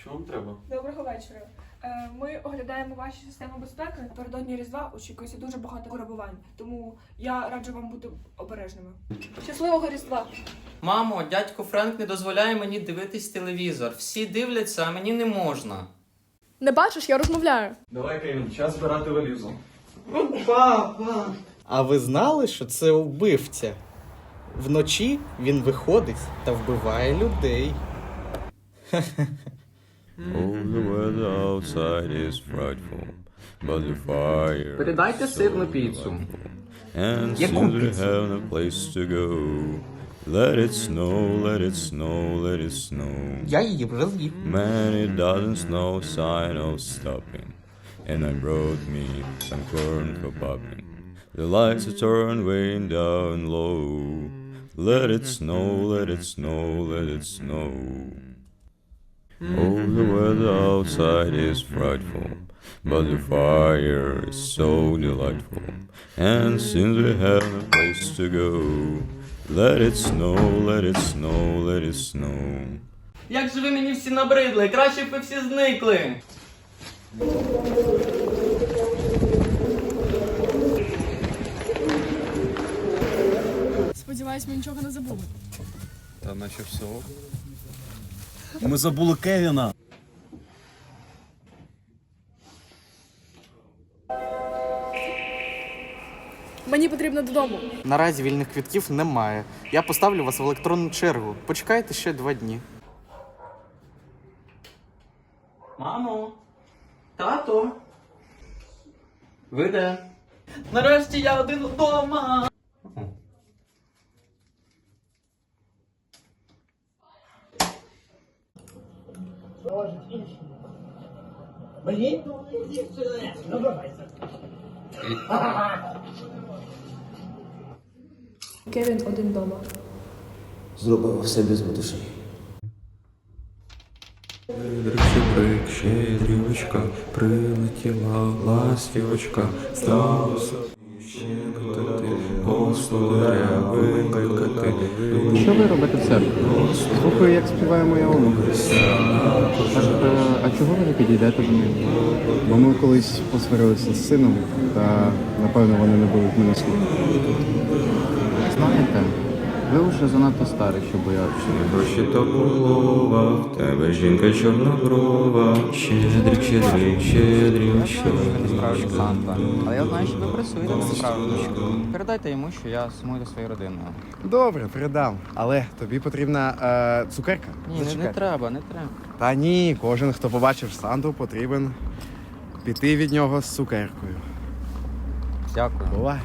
Що вам треба? Доброго вечора. Е, Ми оглядаємо ваші системи безпеки. Напередодні Різдва очікується дуже багато виробувань, тому я раджу вам бути обережними. Щасливого Різдва! Мамо, дядько Френк не дозволяє мені дивитись телевізор. Всі дивляться, а мені не можна. Не бачиш, я розмовляю. Давай, Кевін, час збирати валізу. А ви знали, що це вбивця? Вночі він виходить та вбиває людей. Передайте сирну піцу. Яку піцу? have no place to go, let it snow, let it snow, let it snow. Я її вже з'їв. Man, it doesn't snow, sign of stopping. And I brought me some corn for popping. The lights are turned way down low. Let it snow, let it snow, let it snow. Oh, the weather outside is frightful, but the fire is so delightful. And since we have no place to go, let it snow, let it snow, let it snow. Як же ви мені всі набридли? Краще б ви всі зникли. Сподіваюсь, ми нічого не забули. Та наче все. Ми забули Кевіна. Мені потрібно додому. Наразі вільних квитків немає. Я поставлю вас в електронну чергу. Почекайте ще два дні. Мамо, тато. Ви де? Нарешті я один вдома. Кевін один вдома. Зробив все без. Щедрик, щедрик, щедрівочка, прилетіла ластівочка, сталося щекотати, господаря викликати. Що ви робите в церкві? Слухаю, як співає моя онука. А чого ви не підійдете до них? Бо ми колись посварилися з сином, та напевно вони не будуть мене слухати. Знаєте, ви вже занадто старі, щоб боятися. Гроші то полова, в тебе жінка чорноброва, щедрик, щедрик, щедрик, щедрик. Санта. Але я знаю, що ви працюєте на справді. Передайте йому, що я сумую за своєю родиною. Добре, передам. Але тобі потрібна е, цукерка. Ні, не, Зачекай. не треба, не треба. Та ні, кожен, хто побачив Санту, потрібен піти від нього з цукеркою. Дякую. Бувай.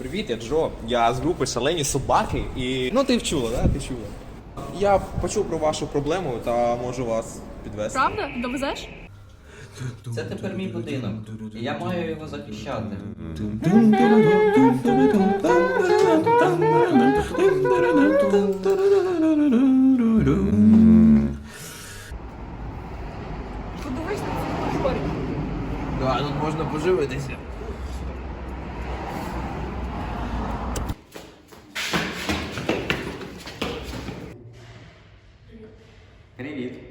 Привіт, я Джо. Я з групи Шалені собаки і. Ну, ти вчула, да? Ти чула. Я почув про вашу проблему та можу вас підвести. Правда? Довезеш? Це тепер мій будинок. І я маю його захищати. Подивись на цю. Да, тут можна поживитися. Привіт.